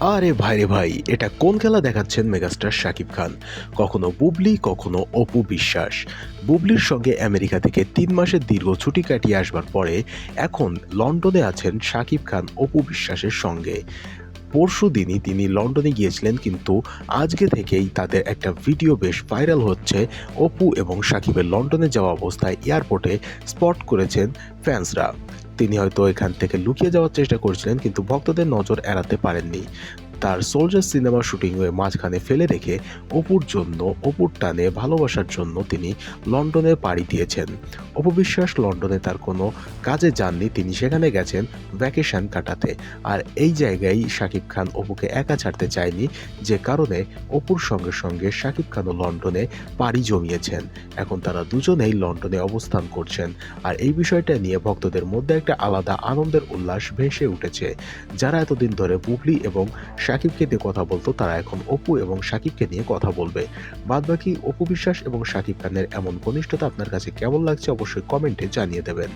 আরে ভাই রে ভাই, এটা কোন খেলা দেখাচ্ছেন মেগাস্টার শাকিব খান? কখনো বুবলি, কখনো অপু বিশ্বাস। বুবলির সঙ্গে আমেরিকা থেকে তিন মাসের দীর্ঘ ছুটি কাটিয়ে আসবার পরে এখন লন্ডনে আছেন শাকিব খান অপু বিশ্বাসের সঙ্গে। পরশু দিনই তিনি লন্ডনে গিয়েছিলেন, কিন্তু আজকে থেকেই তাদের একটা ভিডিও বেশ ভাইরাল হচ্ছে। অপু এবং সাকিবের লন্ডনে যাওয়া অবস্থায় এয়ারপোর্টে স্পট করেছেন ফ্যান্সরা। তিনি হয়তো এখান থেকে লুকিয়ে যাওয়ার চেষ্টা করছিলেন কিন্তু ভক্তদের নজর এড়াতে পারেননি। তার সোলজার সিনেমা শুটিংয়ে মাঝখানে ফেলে রেখে অপুর জন্য, অপুর টানে ভালোবাসার জন্য তিনি লন্ডনে পাড়ি দিয়েছেন। অপবিশ্বাস লন্ডনে তার কোনো কাজে যাননি, তিনি সেখানে গেছেন ভ্যাকেশন কাটাতে। আর এই জায়গায় শাকিব খান অপুকে একা ছাড়তে চায়নি, যে কারণে অপুর সঙ্গে সঙ্গে শাকিব খানও লন্ডনে পাড়ি জমিয়েছেন। এখন তারা দুজনেই লন্ডনে অবস্থান করছেন। আর এই বিষয়টা নিয়ে ভক্তদের মধ্যে একটা আলাদা আনন্দের উল্লাস ভেসে উঠেছে। যারা এতদিন ধরে বুবলি এবং শাকিবকে নিয়ে কথা বলতো, তারা এখন অপু এবং সাকিবকে নিয়ে কথা বলবে। বাদবাকি অপু বিশ্বাস এবং সাকিব খানের এমন ঘনিষ্ঠতা আপনার কাছে কেমন লাগছে অবশ্যই কমেন্টে জানিয়ে দেবেন।